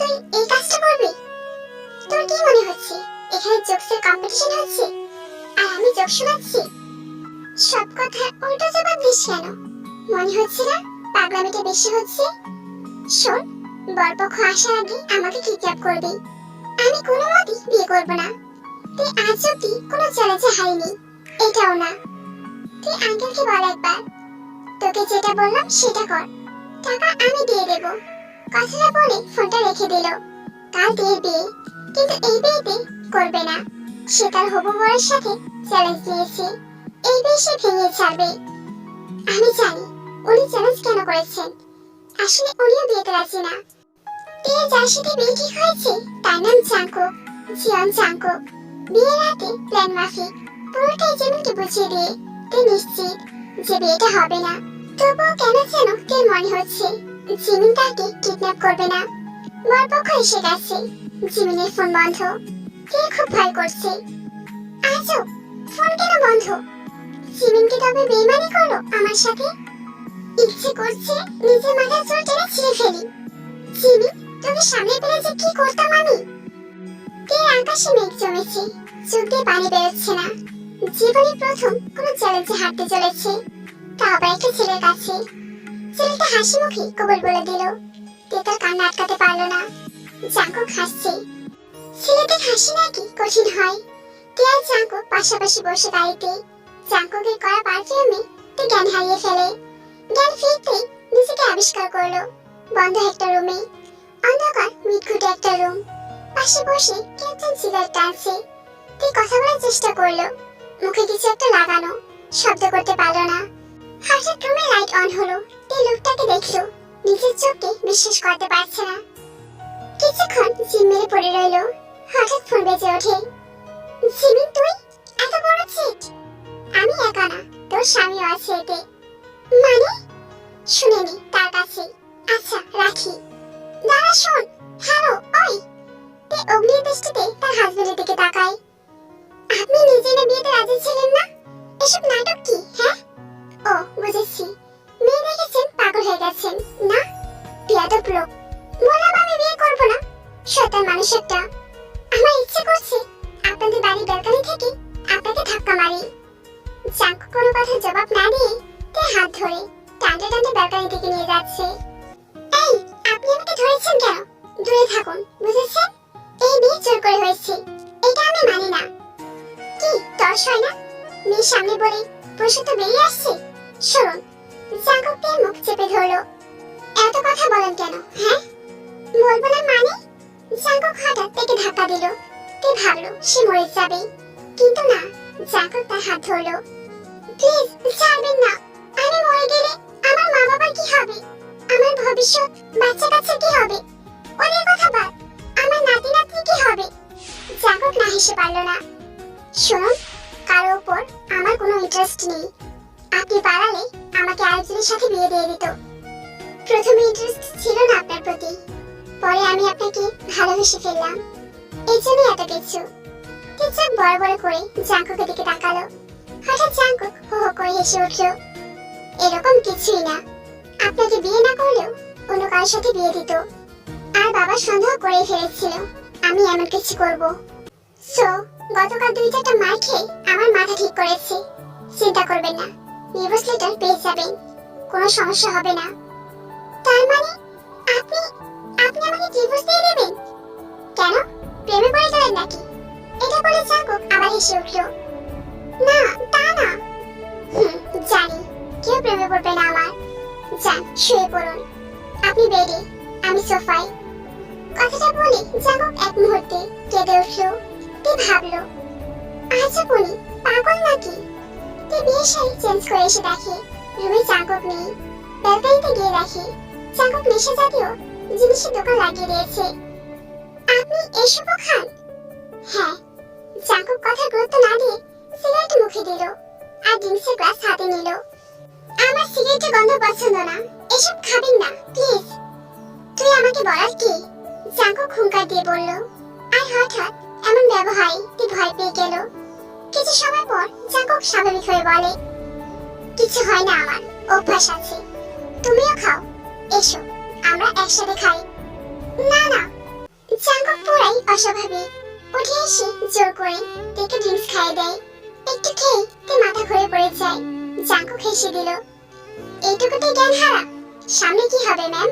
তুই এই কাজটা করবি? তোর কি মনে হচ্ছে? এখানে জোকসের কম্পিটিশন হচ্ছে? আর আমি জোক শোনাচ্ছি? সব কথা উল্টো জবাব দিস কেন? মনে হচ্ছে না পাগলামিটা বেশি হচ্ছে? শোন বরপক্ষ আসার আগে আমাকে কিডন্যাপ করবি। আমি কোনো মতেই বিয়ে করব না। তুই আজ অব্দি কোনো চ্যালেঞ্জে হারিনি। এটাও না। তুই আঙ্কেলকে বল একবার। তোকে যেটা বললাম সেটা কর। টাকা আমি দিয়ে দেব। কথাটা বলে ফোনটা রেখে দিল। কাল দিয়ে বিয়ে, কিন্তু এই বিয়েতে করবে না। সে তার হবু বরের সাথে চ্যালেঞ্জ নিয়েছে। এই বিয়ে সে ভেঙে ছাড়বে। আমি জানি উনি চ্যালেঞ্জ কেন করেছেন। আসলে উনিও বিয়েতে রাজি না। তে যার সাথে বিয়ে ঠিক হয়েছে, তার নাম চাঙ্কো জিয়ন চাঙ্কো বিয়ের রাতে প্ল্যান মাফিক, পুরোটাই জিমিনকে বুঝিয়ে দিয়ে তে নিশ্চিত যে বিয়েটা হবে না। তবুও কেন যেন তে মনে হচ্ছে? জিমিন তাকে কিডন্যাপ করবে না। বরপক্ষ এসে গেছে। জিমিনের ফোন বন্ধ। তে খুব ভয় করছে? আজও? ফোন কেন বন্ধ? জিমিনকে তবে বেইমানি করল আমার সাথে। ইচ্ছে করছে নিজের মাথার চুল টেনে ছিঁড়ে ফেলি। জিমি তুমি সামনে পেলে যে কি করতাম আমি? তে আকাশে মেঘ জমেছে? চোখ দিয়ে পানি বেরোচ্ছে না। জীবনে প্রথম কোনো চ্যালেঞ্জে হাঁটতে চলেছে। তা আবার একটা ছেলের কাছে। ছেলেটা হাসি মুখে কবর বলে দিল। তে তার কান্না আটকাতে পারল না। জাঙ্কু হাসছে ছেলেদের হাসি নাকি কঠিন হয়। তে আর পাশাপাশি বসে গাড়িতে জাঙ্কুকে করা পারফিউমে তে জ্ঞান হারিয়ে ফেলে। জ্ঞান ফিরতে নিজেকে আবিষ্কার করল। বন্ধ একটা রুমে। অন্ধকার মিটখুটে একটা রুম। পাশে বসে কে একজন সিগারেট টানছে। তে কথা বলার চেষ্টা করল। মুখে কিছু একটা লাগানো। শব্দ করতে পারল না। হঠাৎ রুমে লাইট অন হলো। তে লোকটাকে দেখল। নিজের চোখকে বিশ্বাস করতে পারছে না। কিছুক্ষণ জিম মেরে পড়ে রইল। হঠাৎ ফোন বেজে ওঠে। জিমিন তুই এত বড় চিট আমি একা না, তোর স্বামীও আছে এতে। মানে? শুনে নি তার কাছে। আচ্ছা রাখি। দাঁড়া, শোন। হ্যালো, ওই। তে অগ্নির দৃষ্টিতে তার হাজবেন্ডের দিকে তাকায়। আপনি নিজে না বিয়েতে রাজি ছিলেন না? এসব নাটক কি হ্যাঁ? ও, বুঝেছি। মেয়ে দেখেছেন পাগল হয়ে গেছেন, না? বিয়াদব লোক বললাম আমি বিয়ে করব না। শয়তান মানুষ একটা। আমার ইচ্ছে করছে আপনাদের বাড়ির ব্যালকনি থেকে আপনাকে ধাক্কা মারি। জাঙ্ক কোনো কথা জবাব না দিয়ে তে হাত ধরে টানতে টানতে ব্যালকনি থেকে নিয়ে যাচ্ছে। এই, আপনি আমাকে ধরেছেন কেন? দূরে থাকুন, বুঝেছেন? এই বিয়ে জোর করে হয়েছে। এটা আমি মানি না। কি, তর্স হয় না? মেয়ের সামনে বলে পয়সা তো বেরিয়ে আসছে? শুনুন জাঙ্কুকে মুখ চেপে ধরলো। এত কথা বলেন কেন হ্যাঁ? বলব না মানে? জাঙ্কুক হঠাৎ তাকে ধাক্কা দিল। তে ভাবলো সে মরে যাবে। কিন্তু না জাঙ্কুক তার হাত ধরলো। প্লিজ, ছাড়বেন না। আমি মরে গেলে আমার মা বাবার কি হবে? আমার ভবিষ্যৎ বাচ্চা কাচ্চা কি হবে? ওদের কথা বাদ, আমার নাতি নাতনি কি হবে? জাগক না হেসে পারল না। শুনুন, কারও উপর আমার কোনো ইন্টারেস্ট নেই। আপনি পারালে আমাকে আরেকজনের সাথে বিয়ে দিয়ে দিত। প্রথমে ইন্টারেস্ট ছিল না আপনার প্রতি। পরে আমি আপনাকে ভালোবেসে ফেললাম। এই জন্য এত কিছু। চোখ বড় বড় করে জাঙ্কুকের দিকে তাকালো। হঠাৎ জাঙ্কুক হো হো করে হেসে উঠল, এরকম কিছুই না। আপনাকে বিয়ে না করলেও অন্য কারোর সাথে বিয়ে দিত। আর বাবা সন্দেহ করে ফেলেছিল, আমি এমন কিছু করব। সো গতকাল দুই চারটা মার খেয়ে আমার মাথা ঠিক করেছে। চিন্তা করবেন না। ডিভোর্স লেটার পেয়ে যাবেন। কোনো সমস্যা হবে না। তার মানে আপনি আপনি আমাকে ডিভোর্স দিয়ে দেবেন? কেন? প্রেমে পড়ে গেলেন নাকি? এটা বলে জাকুব আবার হেসে উঠল। না, তা না। হুম, জানি। কেউ প্রেমে পড়বে না আমার। যান, শুয়ে পড়ুন। আপনি বেডে আমি সোফায়। কথাটা বলে জাগক এক মুহূর্তে কেঁদে উঠল। তে ভাবলো? আচ্ছা বলি পাগল নাকি? তে বিয়ে শাড়ি চেঞ্জ করে এসে দেখে? রুমে জাগক নেই ব্যালকনিতে গিয়ে দেখে জাগক নেশা জাতীয় জিনিসের দোকান লাগিয়ে দিয়েছে। আপনি এসবও খান? হ্যাঁ জাগক কথা গুরুত্ব না দিয়ে সিগারেট মুখে দিল আর ড্রিঙ্কসের গ্লাস হাতে নিল। আমার সিগারেটের গন্ধ পছন্দ না। এসব খাবেন না প্লিজ তুই আমাকে বলার কি? জাঙ্কু খুঙ্কার দিয়ে বলল, আর হঠাৎ এমন ব্যবহারে তুই ভয় পেয়ে গেল? কিছু সময় পর জাঙ্কুক স্বাভাবিক হয়ে বলে, কিছু হয় না আমার, অভ্যাস আছে। তুমিও খাও, এসো, আমরা একসাথে খাই। না না। জাঙ্কুক পুরাই অস্বাভাবিক। উঠে এসে জোর করে তেকে ড্রিঙ্কস খাইয়ে দেয়। একটু খেয়ে তে মাথা ঘুরে পড়ে যায়। জাঙ্কুক হেসে দিল, এইটুকুতে জ্ঞান হারা সামনে কি হবে, ম্যাম?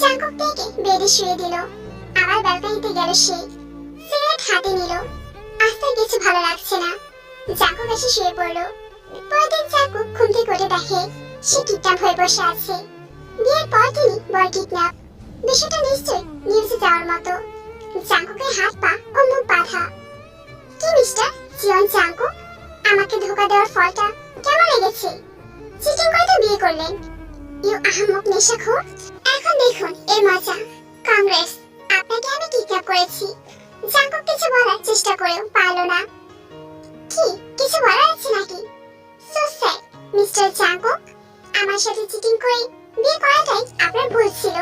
জাঙ্কুক থেকে বেডে শুয়ে দিল। আবার ব্যালকনিতে গেল সে। সিগারেট হাতে নিল। আস্তে কিছু ভালো লাগছে না। জাঙ্কুক এসে শুয়ে পড়ল পরদিন জাঙ্কুক ঘুম থেকে উঠে দেখে, সে কিডন্যাপ হয়ে বসে আছে। বিয়ের পর তিনি বর কিডন্যাপ বিষয়টা নিশ্চয় নিউজে যাওয়ার মতো। জাঙ্কুকের হাত পা ও মুখ বাঁধা। কি মিস্টার জিয়ন জাঙ্কুক আমাকে ধোকা দেওয়ার ফলটা কেমন লেগেছে? চিটিং করে তো বিয়ে করলেন। ইউ আহমক নেশাখোর? এখন দেখুন এর মজা। কংগ্রেস, আপনাকে আমি কিডন্যাপ করেছি। জাঙ্কুক কিছু বলার চেষ্টা করেও পারল না। কি? কিছু বলার আছে নাকি? So sad mister Jungkook. আমার সাথে চিটিং করে বিয়ে করাটাই আপনার ভুল ছিল।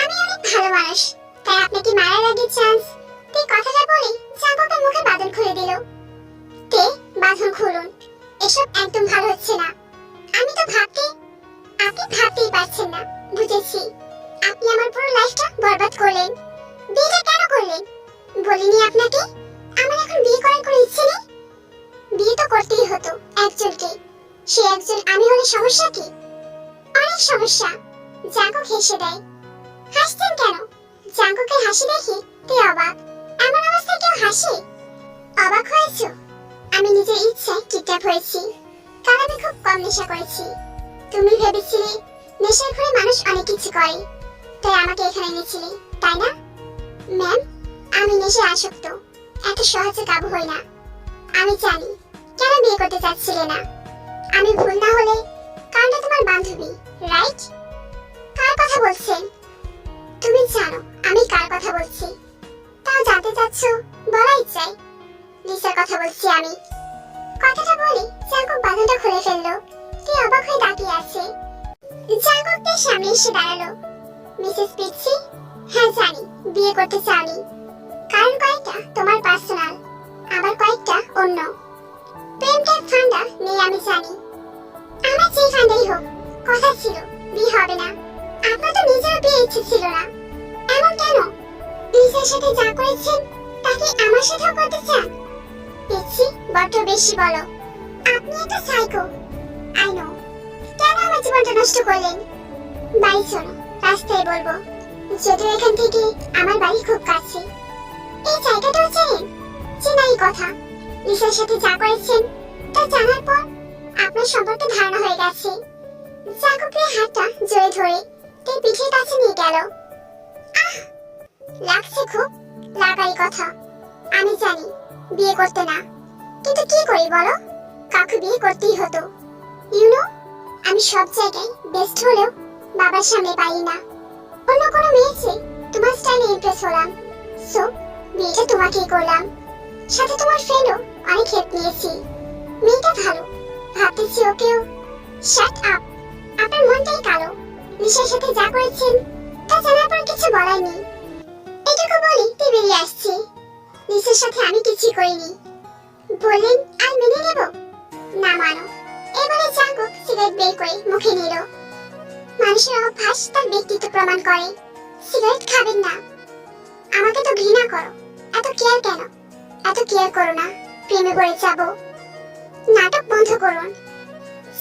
আমি অনেক ভালো মানুষ, তাই আপনাকে মারার আগে চান্স তে কথাটা বলে জাঙ্কুকের মুখে বাঁধন খুলে দিল। তে বাঁধন খুলুন, এসব একদম ভালো হচ্ছে না। আমি তো ভাবতে, আপনি ভাবতেই পারছেন না, বুঝেছি। আপনি আমার পুরো লাইফটা বরবাদ করলেন। বিয়েটা কেন করলেন? বলিনি আপনাকে? আমার এখন বিয়ে করার কোনো ইচ্ছে নেই? বিয়ে তো করতেই হতো একজনকে। সে একজন আমি হলে সমস্যা কি? অনেক সমস্যা। জাঙ্কুক হেসে দেয়। হাসতেন কেন? জাঙ্কুকের হাসি দেখে তে অবাক। এমন অবস্থায় কেউ হাসে? অবাক হয়েছ? আমি নিজের ইচ্ছায় কিডন্যাপ হয়েছি। কারণ আমি খুব কম নেশা করেছি। তুমি ভেবেছিলে নেশার ঘরে মানুষ অনেক কিছু করে। তাই আমাকে এখানে এনেছিলে, তাই না? ম্যাম? আমি নেশে আসক্ত। এত সহজে কাবু হই না। আমি জানি, কেন বিয়ে করতে চাচ্ছিলে না? আমি ভুল না হলে কারণটা তোমার বান্ধবী রাইট কার কথা বলছেন? তুমি জানো, আমি কার কথা বলছি। তাও জানতে চাচ্ছ, বলাই চাই। লিসার কথা বলছি আমি। কথাটা বলে জাঙ্কুক বাঁধনটা খুলে ফেলল। তুই অবাক হয়ে তাকিয়ে আছে। জাঙ্কুকদের সামনে এসে দাঁড়াল। মিসেস পিচ্ছি হ্যাঁ জানি, বিয়ে করতে চাওনি। কারণ কয়েকটা তোমার পার্সোনাল আবার কয়েকটা অন্য। প্রেম টাইপ ফান্ডা নেই আমি জানি। আমার যে ফান্ডাই হোক, কথা ছিল, বিয়ে হবে না। আপনার তো নিজের বিয়ে ইচ্ছে ছিল না। এমন কেন? লিসার সাথে যা করেছেন তাকে আমার সাথেও করতে চান? পিচ্ছি বড্ড বেশি বলো। আপনি একটা সাইকো আই নো কেন আমার জীবনটা নষ্ট করলেন? বাড়ি চলো, রাস্তায় বলব। যদিও এখান থেকে আমার বাড়ি খুব কাছে। এই জায়গাটাও চেনেন চেনাই কথা। লিসার সাথে যা করেছেন, তা জানার পর আপনার সম্পর্কে ধারণা হয়ে গেছে। জাকুকের হাতটা জোরে ধরে তে পিঠের কাছে নিয়ে গেল। আহ, লাগছে খুব লাগাই কথা। আমি জানি, বিয়ে করতে না। কিন্তু কি করি বলো? কাকু বিয়ে করতেই হতো। ইউনো আমি সব জায়গায় বেস্ট হলেও বাবার সামনে পাই না। অন্য কোনো মেয়েছে তোমার স্টাইলে ইমপ্রেস হলাম। সো বিয়েটা তোমাকেই করলাম সাথে তোমার ফ্রেন্ডও অনেক হেল্প নিয়েছি। মেয়েটা ভালো। ভাবতেছি ওকেও। শাট আপ আপনার মনটাই কালো। নিশার সাথে যা করেছেন, তা জানার পর কিছু বলার নেই। এটুকু বলি তে বেরিয়ে আসছি। নিশার সাথে আমি কিছুই করিনি। বললেন, আর মেনে নেব? না, মানো। এবারে জাঙ্কুক সিগারেট বের করে মুখে নিল। মানুষের অভ্যাস তার ব্যক্তিত্ব প্রমাণ করে। সিগারেট খাবেন না। আমাকে তো ঘৃণা করো। এত কেয়ার কেন? এত কেয়ার করো না, প্রেমে পড়ে যাব। নাটক বন্ধ করুন।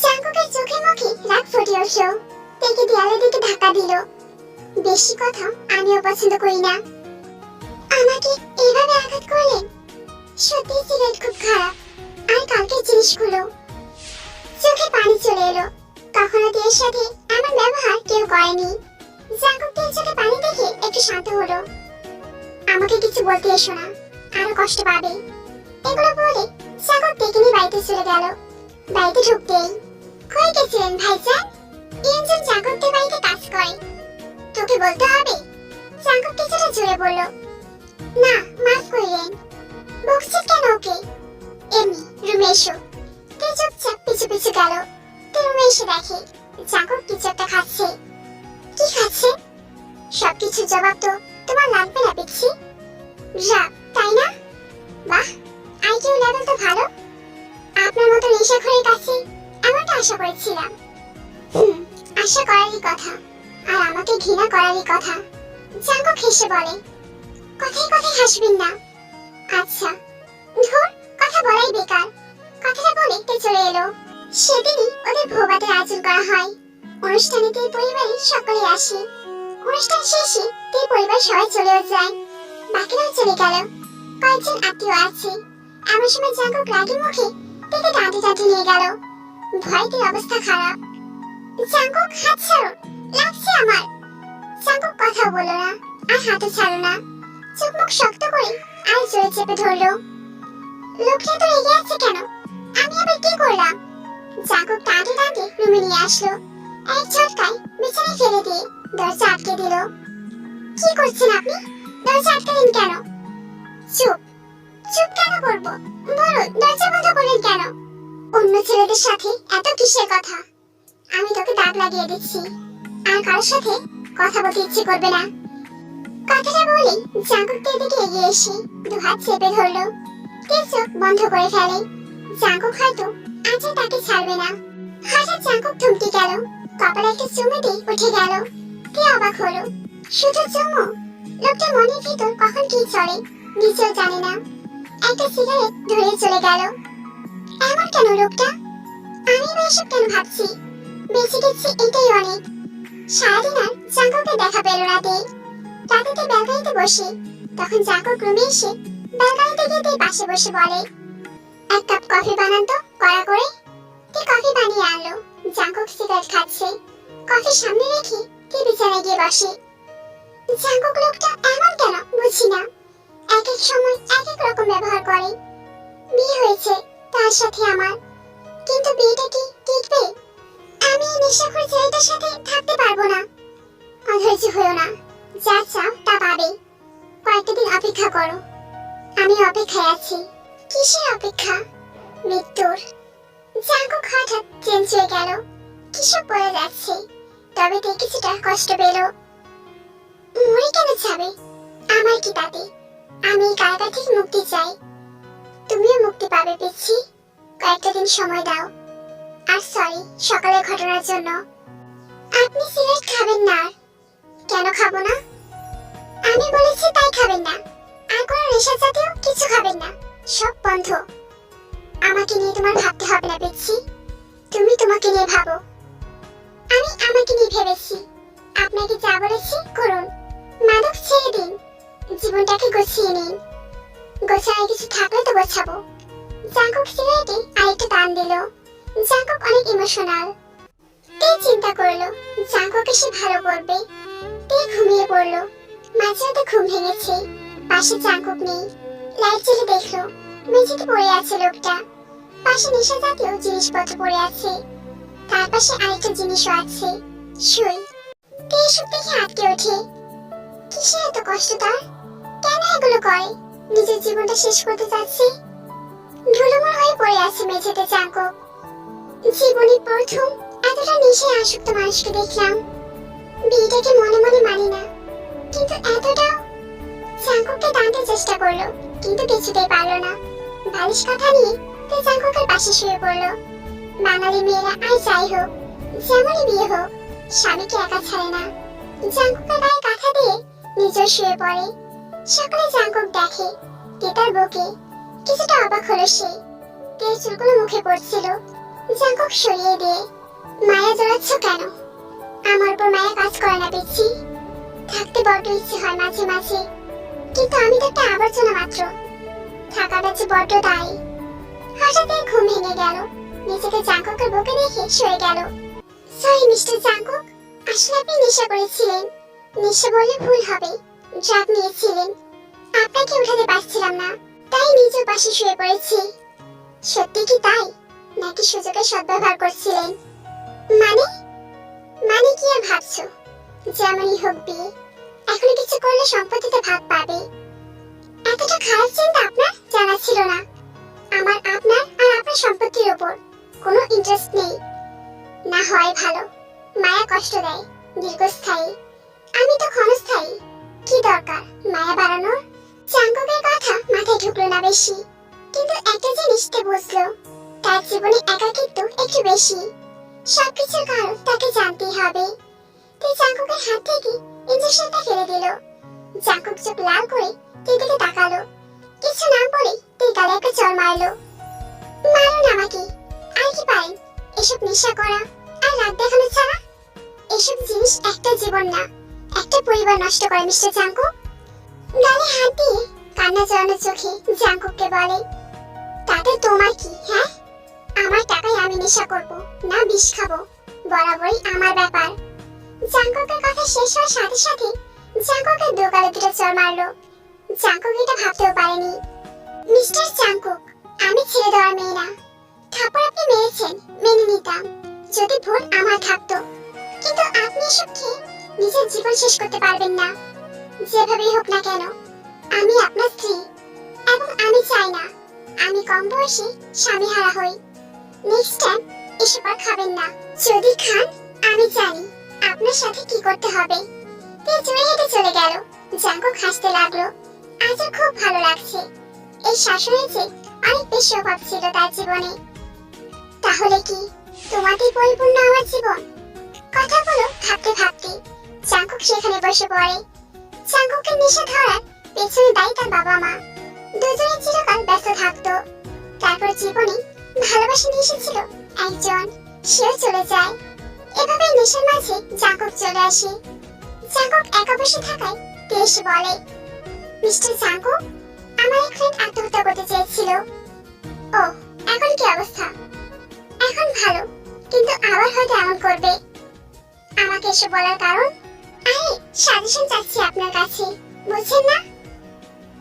জাঙ্কুকের চোখে মুখে রাগ ফুটে উঠল তেকে দেয়ালের দিকে ধাক্কা দিল। বেশি কথা আমিও পছন্দ করি না। আমাকে এভাবে আঘাত করলেন সত্যি সিগারেট খুব খারাপ। আর কালকের জিনিসগুলো? চোখে পানি চলে এলো। কখনো তের সাথে এমন ব্যবহার কেউ করেনি। জাঙ্কুক চোখে পানি দেখে একটু শান্ত হলো। আমাকে কিছু বলতে এসো না। আরও কষ্ট পাবে। এগুলো বলে তেকে নিয়ে বাড়িতে চলে গেল। বাড়িতে ঢুকতেই কই গেছিলেন ভাইজান? ইঞ্জন জাঙ্কুকদের বাড়িতে কাজ করে। তোকে বলতে হবে? জাঙ্কুক কিছুটা জোরে বলল, না, মাফ করলেন বকছিস কেন ওকে? এমনি, রুমে এসো। তে চুপচাপ পিছু পিছু গেল। তে রুমে এসে দেখে জাঙ্কুক কিছু একটা খাচ্ছে। কি খাচ্ছে? সবকিছু জবাব তো তোমার লাগবে না, পিচ্ছি। রাগ তাই না? বাহ আইকিউ লেভেল তো ভালো। আপনার মতো নেশাখোরের কাছে এমনটা আশা করেছিলাম। হুম, আশা করারই কথা। আর আমাকে ঘৃণা করারই কথা। জাঙ্কুক হেসে বলে, কথায় কথায় হাসবেন না। আচ্ছা ধর, কথা বলাই বেকার। কথাটা বলে চলে এলো। সেদিনই ওদের ভোগাতের আয়োজন করা হয়। অনুষ্ঠানে তে পরিবারের সকলে আসে। অনুষ্ঠান শেষে তে পরিবার সবাই চলেও যায়। বাকিরাও চলে গেল। কয়েকজন আত্মীয় আছে। এমন সময় জাঙ্কুক রাগি মুখে তেকে টানতে টানতে নিয়ে গেল। ভয়তে অবস্থা খারাপ। জাঙ্কুক হাত ছাড়ো, লাগছে আমার। জাঙ্কুক কথা বলল না, আর হাতে ছাড়ো না। চোখ মুখ শক্ত করে আর জোরে চেপে ধরলো। লোকটা তো রেগে আছে কেন? আমি আবার কি করলাম? জাঙ্কুক টানতে টানতে রুমে নিয়ে আসলো। এক ঝটকায় বিছানায় ফেলে দিয়ে দরজা আটকে দিল। কি করছেন আপনি? দরজা আটকালেন কেন? চুপ চুপ কেন করব? বলুন দরজা বন্ধ করলেন কেন? অন্য ছেলেদের সাথে এত কিসের কথা? আমি তোকে দাগ লাগিয়ে দিচ্ছি। আর কারোর সাথে কথা বলতে ইচ্ছে করবে না। কথাটা বলে জাঙ্কুক তের দিকে এগিয়ে এসে দু হাত চেপে ধরলো। তের চোখ বন্ধ করে ফেলে। জাঙ্কুক হয়তো আজ তাকে ছাড়বে না। হঠাৎ জাঙ্কুক থমকে গেল। কপালে একটা চুমু উঠে গেল। তে অবাক হলো। শুধু চুমু? লোকটা মনের ভিতর কখন কি চলে নিজেও জানে না। একটা সিগারেট ধরে চলে গেল। এমন কেন লোকটা? আমি এসব কেন ভাবছি? বেঁচে গেছি এটাই অনেক। সারাদিন আর জাঙ্কুকে দেখা পেল রাতে রাতেতে ব্যালকানিতে বসে, তখন জাঙ্কুক রুমে এসে ব্যালকানিতে গিয়ে তার পাশে বসে বলে, এক কাপ কফি বানান তো, কড়া করে। তে কফি বানিয়ে আনলো জাঙ্কুক সিগারেট খাচ্ছে। কফি সামনে রেখে তে বিছানায় গিয়ে বসে। জাঙ্কুক লোকটা এমন কেন? বুঝি না। এক এক সময় এক এক রকম ব্যবহার করে। বিয়ে হয়েছে তার সাথে আমার। কিন্তু বিয়েটা কি টিকবে? আমি এই নেশাখোর ছেলেটার সাথে থাকতে পারব না। অধৈর্য হয়েও না। যা চাও তা পাবে। কয়েকটা দিন অপেক্ষা করো। আমি অপেক্ষায় আছি। কিসের অপেক্ষা? মৃত্যুর। জাঙ্কুক হঠাৎ চেঞ্জ হয়ে গেল। কিসব বলে যাচ্ছে? তবে তে কষ্ট পেল। মরে কেন যাবে? আমার কি তাতে আমি কারাগার থেকে মুক্তি চাই। তুমিও মুক্তি পাবে, পিচ্ছি। কয়েকটা দিন সময় দাও। আর সরি সকালের ঘটনার জন্য। আপনি সিগারেট খাবেন না কেন খাব না? আমি বলেছি তাই খাবেন না। আর কোনো নেশা জাতীয় কিছু খাবেন না। সব বন্ধ। আমাকে নিয়ে তোমার ভাবতে হবে না, পিচ্ছি। তুমি তোমাকে নিয়ে ভাবো। আমি আমাকে নিয়ে ভেবেছি। আপনাকে যা বলেছি করুন। মাদক ছেড়ে দিন। জীবনটাকে গুছিয়ে নিন। গোছায় কিছু থাকলে তো গোছাবো। জাঙ্কুক সিগারেটে আরেকটা টান দিল। জাঙ্কুক অনেক ইমোশনাল তে চিন্তা করল? জাঙ্কুকে সে ভালো করবে তে ঘুমিয়ে পড়ল? মাঝরাতে ঘুম ভেঙেছে। পাশে জাঙ্কুক নেই। লাইট জ্বেলে দেখল, মেঝেতে পড়ে আছে লোকটা। পাশে নেশা জাতীয় জিনিসপত্র পড়ে আছে। তার পাশে আরেকটা জিনিসও আছে। সুই তে এসব দেখে আটকে ওঠে? কিসের এত কষ্ট তার কেন এগুলো করে নিজের জীবনটা শেষ করতে চাচ্ছে? ধুলোমুল হয়ে পড়ে আছে মেঝেতে জাঙ্কুক জীবনে প্রথম এতটা নেশায় আসক্ত মানুষকে দেখলাম। বিয়েটাকে মনে মনে মানি না। কিন্তু এতটাও জাঙ্কুককে টানতে চেষ্টা করল, কিন্তু কিছুতেই পারল না। বালিশ কথা নিয়ে তে জাঙ্কুকের পাশে শুয়ে পড়ল। বাঙালি মেয়েরা আর যাই হোক, যেমনই বিয়ে হোক, স্বামীকে একা ছাড়ে না। জাঙ্কুকের গায়ে কাঁথা দিয়ে নিজেও শুয়ে পড়ে। সকালে জাঙ্কুক দেখে তেতার বুকে কিছুটা অবাক হলো সে। তেল চুলগুলো মুখে পড়ছিল। জাঙ্কুক সরিয়ে দিয়ে, মায়া জড়াচ্ছ কেন? আমার উপর মায়া কাজ করে না পেয়েছি থাকতে বড্ড ইচ্ছে হয় মাঝে মাঝে। কিন্তু আমি তো একটা আবর্জনা মাত্র। থাকাটা যে বড্ড দায়ী। হঠাৎ ঘুম ভেঙে গেল। নিজেকে জাঙ্কুকের বুকে রেখে শুয়ে গেল। সরি মিস্টার জাঙ্কুক, আসলে আপনি নেশা করেছিলেন। নেশা বললে ভুল হবে। ড্রাগ নিয়েছিলেন। আপনাকে উঠাতে পারছিলাম না, তাই নিজের পাশে শুয়ে পড়েছি। সত্যি কি তাই? নাকি সুযোগের সদ্ব্যবহার করছিলেন? মানে? মানে কি আর ভাবছ? যেমনই হোক বিয়ে, এখন কিছু করলে সম্পত্তিতে ভাগ পাবে। এতটা খারাপ চিন্তা আপনার জানা ছিল না। আমার আপনার আর আপনার সম্পত্তির ওপর কোনো ইন্টারেস্ট নেই। না হয় ভালো। মায়া কষ্ট দেয়, দীর্ঘস্থায়ী। আমি তো ক্ষণস্থায়ী। কি দরকার? মায়া বাড়ানোর? চাঙ্কুকের কথা মাথায় ঢুকলো না বেশি। কিন্তু একটা জিনিস তে বুঝলো, তার জীবনে একাকিত্ব একটু বেশি। সবকিছুর কারণ তাকে জানতেই হবে। তাই চাঙ্কুকের হাত থেকে ইঞ্জেকশনটা ফেলে দিল। জাঙ্কুক চোখ লাল করে তীর দিকে তাকালো। কিছু না বলে তীর গালে একটা চর মারলো। মারুন আমাকে। আর কি পারেন এসব নেশা করা আর রাগ দেখানো ছাড়া? এসব জিনিস একটা জীবন না। একটা পরিবার নষ্ট করে মিস্টার জাঙ্কুক গালে হাত দিয়ে কান্না জড়ানো চোখে জাঙ্কুককে বলে, তাতে তোমার কি হ্যাঁ? আমার টাকায় আমি নেশা করব, না বিষ খাব, বরাবরই আমার ব্যাপার। জাঙ্কুকের কথা শেষ হওয়ার সাথে সাথে জাঙ্কুকের দোকানে দুটো চর মারলো। জাঙ্কুক এটা ভাবতেও পারেনি। মিস্টার জাঙ্কুক, আমি ছেড়ে দেওয়ার মেয়ে না। থাপ্পড় আপনি মেরেছেন, মেনে নিতাম। যদি ভুল আমার থাকতো। কিন্তু আপনি এসব খেয়ে নিজের জীবন শেষ করতে পারবেন না। যেভাবেই হোক না কেন, আমি আপনার স্ত্রী এবং আমি চাই না, আমি কম বয়সে স্বামী হারা হই। নেক্সট টাইম এসব আর খাবেন না। যদি খান, আমি জানি আপনার সাথে কি করতে হবে। তে জুড়ে হেঁটে চলে গেল। জাঙ্কুক হাসতে লাগল। আজ খুব ভালো লাগছে। এই শাসনের যে অনেক বেশি অভাব ছিল তার জীবনে। তাহলে কি তোমাতেই পরিপূর্ণ আমার জীবন? কথাগুলো ভাবতে ভাবতে। জাঙ্কুক সেখানে বসে পড়ে। জাঙ্কুকের নেশা ধরার পেছনে দায়ী তার বাবা মা দুজনে চিরকাল ব্যস্ত থাকতো। তারপর জীবনে ভালোবাসা নিয়ে এসেছিল একজন। সেও চলে যায়। এভাবে নেশার মাঝে জাঙ্কুক চলে আসে। জাঙ্কুক একা বসে থাকায় দেশ বলে, মিস্টার জাঙ্কুক আমার এক ফ্রেন্ড আত্মহত্যা করতে চেয়েছিল। ও এখন কি অবস্থা? এখন ভালো, কিন্তু আবার হয়তো এমন করবে। আমাকে এসে বলার কারণ আরে সাজেশন চাচ্ছি আপনার কাছে, বুঝছেন না?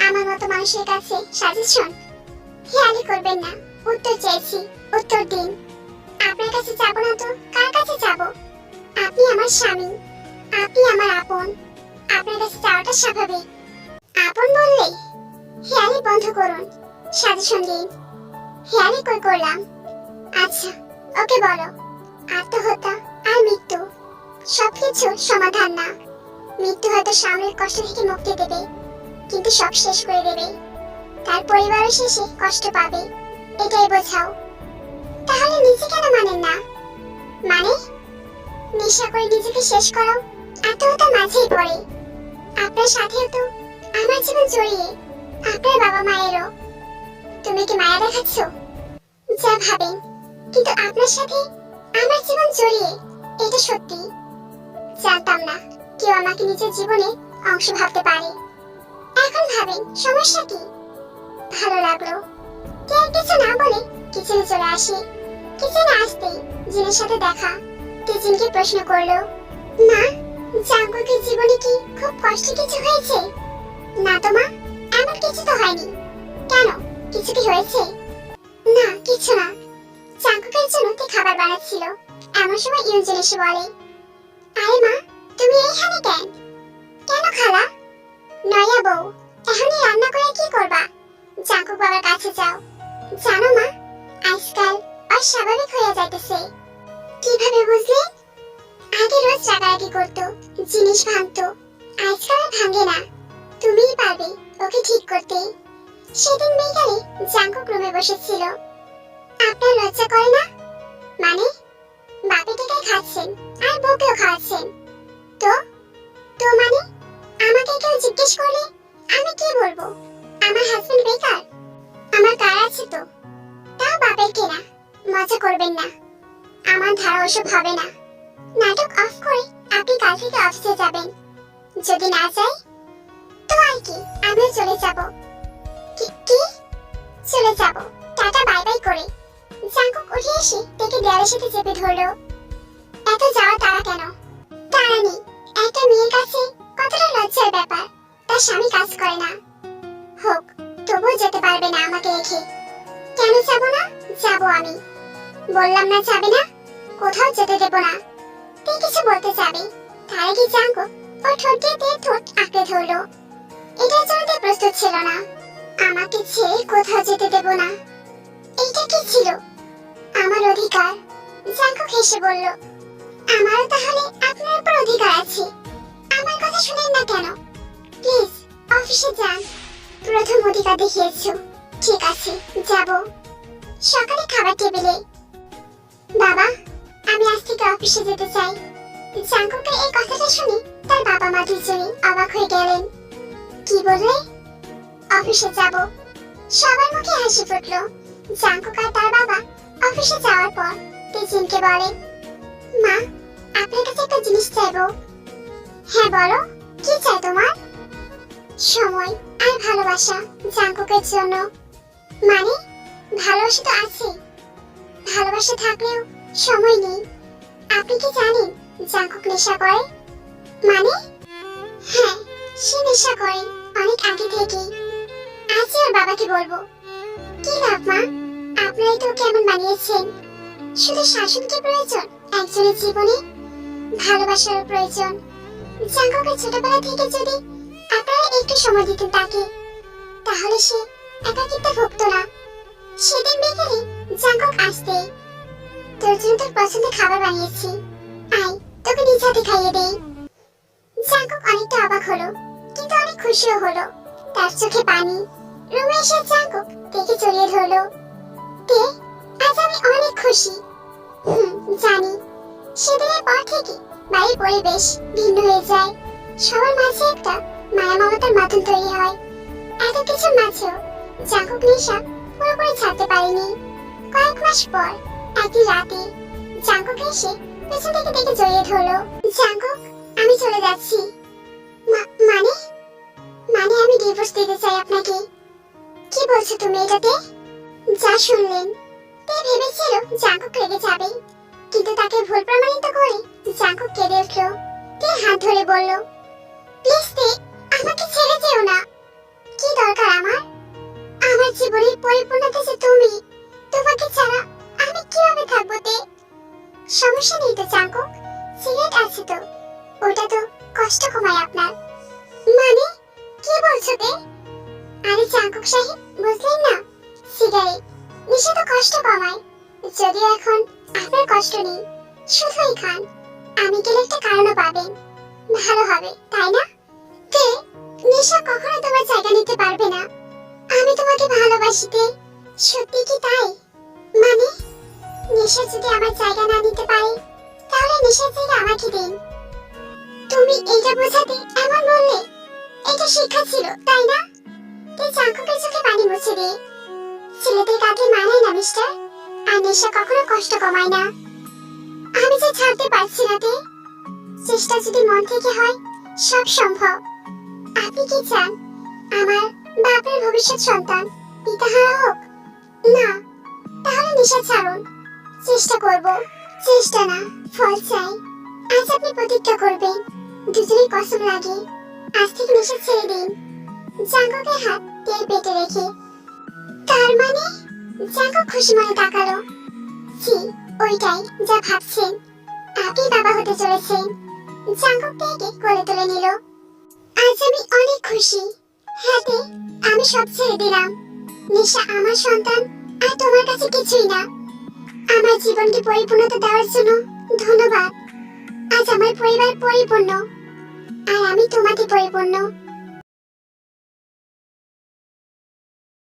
আমার মতো মানুষের কাছে সাজেশন? হেয়ালি করবেন না, উত্তর চেয়েছি উত্তর দিন। আপনার কাছে যাব না তো, কার কাছে যাব? আপনি আমার স্বামী, আপনি আমার আপন, আপনার কাছে যাওয়াটা স্বাভাবিক। আপন বললেই হেয়ালি বন্ধ করুন, সাজেশন দিন। হেয়ালি কই করলাম? আচ্ছা ওকে বলো, আত্মহত্যা আর মৃত্যু। সবকিছু সমাধান না। মৃত্যু হয়তো সামনের কষ্ট থেকে মুক্তি দেবে, কিন্তু সব শেষ করে দেবে। তার পরিবারও শেষে কষ্ট পাবে, এটাই বোঝাও। তাহলে নিজে কেন মানেন না? মানে? নেশা করে নিজেকে শেষ করাও আত্মহত্যার মাঝেই পড়ে। আপনার সাথেও তো আমার জীবন জড়িয়ে, আপনার বাবা মায়েরও। তুমি কি মায়া দেখাচ্ছ? যা ভাবেন, কিন্তু আপনার সাথে আমার জীবন জড়িয়ে, এটা সত্যি। জানতাম না। কেউ আমাকে নিজের জীবনে অংশ ভাবতে পারে। এখন ভাবেন, সমস্যা কি? ভালো লাগল। কেউ কিছু না বলে কিচেনে চলে আসে। কিচেনে আসতেই জিনের সাথে দেখা। কিচেনকে প্রশ্ন করল, মা জাঙ্কুকের জীবনে কি খুব কষ্ট কিছু হয়েছে? না তো মা, এমন কিছু তো হয়নি। কেন? কিছু কি হয়েছে? না, কিছু না। জাঙ্কুকের জন্য খাবার বানাচ্ছিল। এমন সময় ইউজন এসে বলে তুমি এইখানে কেন? কেন খালা? নয়া বউ এখনই রান্না করে কি করবা? বাবার কাছে যাও। জানো মা, আজকাল অস্বাভাবিক হয়ে যাইতেছে। কীভাবে বুঝলে? আগে রোজ রাগারাগি করতো, জিনিস ভাঙতো, আজকাল ভাঙে না। তুমিই পারবে ওকে ঠিক করতে। সেদিন বিকালে জাঙ্কুক রুমে বসেছিল। আপনার লজ্জা করে না? মানে বাপে টেকাই খাচ্ছেন আর বউকেও খাওয়াচ্ছেন। তো? তো মানে? আমাকে কেউ জিজ্ঞেস করলে আমি কি বলব? আমার হাজবেন্ড বেকার। আমার কার আছে তো? তাও বাপের কেনা। মজা করবেন না। আমার ধারা ওসব হবে না। নাটক অফ করে আপনি কাল থেকে অফিসে যাবেন। যদি না যাই, তো আর কি? আমিও চলে যাব। কি কি? চলে যাব। টাটা, বাই বাই করে। জাঙ্কুক উঠে এসে দেখে দেয়ালের সাথে চেপে ধরলো। এত যাওয়া তারা কেন? তারা নেই। একটা মেয়ের কাছে কতটা লজ্জার ব্যাপার, তার স্বামী কাজ করে না। হোক, তবুও যেতে পারবে না আমাকে রেখে। কেন যাব না? যাব আমি। বললাম না যাবে না, কোথাও যেতে দেব না। তুই কিছু বলতে যাবে? তার আগে জাঙ্গো ও ঠোঁট দিয়ে ঠোঁট আঁকড়ে ধরলো। এটার জন্য তে প্রস্তুত ছিল না। আমাকে ছেড়ে কোথাও যেতে দেব না। এইটা কি ছিল? আমার অধিকার। জাঙ্গো হেসে বলল আমারও তাহলে আপনার উপর অধিকার আছে। আমার কথা শুনেন না কেন? প্লিজ, অফিসে যান। প্রথম অধিকার দেখিয়েছো। ঠিক আছে, যাব। সকালে খাবার টেবিলে। বাবা, আমি আজ থেকে অফিসে যেতে চাই। জাঙ্কুকের এই কথাটা শুনে তার বাবা মা মা দুজনে অবাক হয়ে গেলেন। কি বললে? অফিসে যাব। সবার মুখে হাসি ফুটলো। জাঙ্কুক আর তার বাবা অফিসে যাওয়ার পর তেজিনকে বলে, মা আপনার কাছে একটা জিনিস চাইব। হ্যাঁ বলো, কি চাই তোমার? সময় আর ভালোবাসা জাঙ্কুকের জন্য। মানে ভালোবাসা তো আছে। ভালোবাসা থাকলেও সময় নেই। আপনি কি জানেন জাঙ্কুক নেশা করে? মানে? হ্যাঁ সে নেশা করে অনেক আগে থেকে। আজ ওর বাবাকে বলব। কি লাভ, মা? আপনারাই তো কেমন বানিয়েছেন। শুধু শাসনকে প্রয়োজন একজনের জীবনে ভালোবাসার প্রয়োজন। জাঙ্কুকের ছোটবেলা থেকে যদি আপনারা একটু সময় দিতেন তাকে, তাহলে সে একাকিত্বে ভুগত না। সেদিন বিকেলে জাঙ্কুক আসতে তোর জন্য তোর পছন্দের খাবার বানিয়েছি। আয়, তোকে নিজ হাতে খাইয়ে দেই। জাঙ্কুক অনেকটা অবাক হলো, কিন্তু অনেক খুশিও হলো। তার চোখে পানি, রুমে এসে জাঙ্কুক দেখে জড়িয়ে ধরলো। তে, আজ আমি অনেক খুশি। হুম, জানি। সেদিনের পর থেকে বাড়ির পরিবেশ ভিন্ন হয়ে যায়। সবার মাঝে একটা মায়া মমতার মাধ্যম তৈরি হয়। এত কিছুর মাঝেও জাঙ্কুক নেশা পুরোপুরি ছাড়তে পারেনি। কয়েক মাস পর একদিন রাতে জাঙ্কুক এসে পেছন থেকে দেখে জড়িয়ে ধরলো জাঙ্কুক আমি চলে যাচ্ছি। মানে? মানে আমি ডিভোর্স দিতে চাই আপনাকে। কি বলছো তুমি এটাতে? যা শুনলেন, তে ভেবেছিল জাঙ্কুক রেগে যাবে। কিন্তু তাকে ভুল প্রমাণিত করে জাঙ্কুক কেঁদে উঠল। তে হাত ধরে বলল, প্লিজ তে, আমাকে ছেড়ে যেও না। কি দরকার আমার? আমার জীবনের পরিপূর্ণতা যে তুমি, তোমাকে ছাড়া আমি কীভাবে থাকব তে? সমস্যা নেই তো জাঙ্কুক সিগারেট আছে তো, ওটা তো কষ্ট কমায় আপনার। মানে কি বলছো তে? আরে জাঙ্কুক সাহেব, বুঝলেন না, সিগারেট নেশা তো কষ্ট কমায়। যদিও এখন আপনার কষ্ট নেই শুধুই খান। আমি গেলে একটা কারণও পাবেন। ভালো হবে, তাই না? তে নেশা কখনো তোমার জায়গা নিতে পারবে না। আমি তোমাকে ভালোবাসিতে সত্যি কি তাই? মানে? নেশা যদি আমার জায়গা না নিতে পারে, তাহলে নেশার জায়গা আমাকে দিন। তুমি এটা বোঝাতে এমন বললে, এটা শিক্ষা ছিল, তাই না? তুই চাঙ্কুকের চোখে পানি মুছে দে। ছেলেদের কাকে মানায় না মিস্টার আর নেশা কখনো কষ্ট কমায় না। আমি যে ছাড়তে পারছি না তে, চেষ্টা যদি মন থেকে হয়, সব সম্ভব। আপনি কি চান, আমার বাপের ভবিষ্যৎ সন্তান পিতাহারা হোক? না, তাহলে নেশা ছাড়ুন। চেষ্টা করব, চেষ্টা না, ফল চাই। আজ আপনি প্রতিজ্ঞা করবেন দুজনেই কসম লাগে, আজ থেকে নেশা ছেড়ে দিন। জাঙ্গকের হাত তেল পেটে রেখে। তার মানে? জাঙ্গক খুশি মনে তাকালো। জি ওইটাই যা ভাবছেন। আপনি বাবা হতে চলেছেন। জাঙ্গক পেয়েকে কোলে তুলে নিল। আজ আমি অনেক খুশি। হাতে আমি সব ছেড়ে দিলাম। নিশা আমার সন্তান, আর তোমার কাছে কিছুই না। আমার জীবনকে পরিপূর্ণতা দেওয়ার জন্য ধন্যবাদ। আজ আমার পরিবার পরিপূর্ণ। আর আমি তোমাকে পরিপূর্ণ।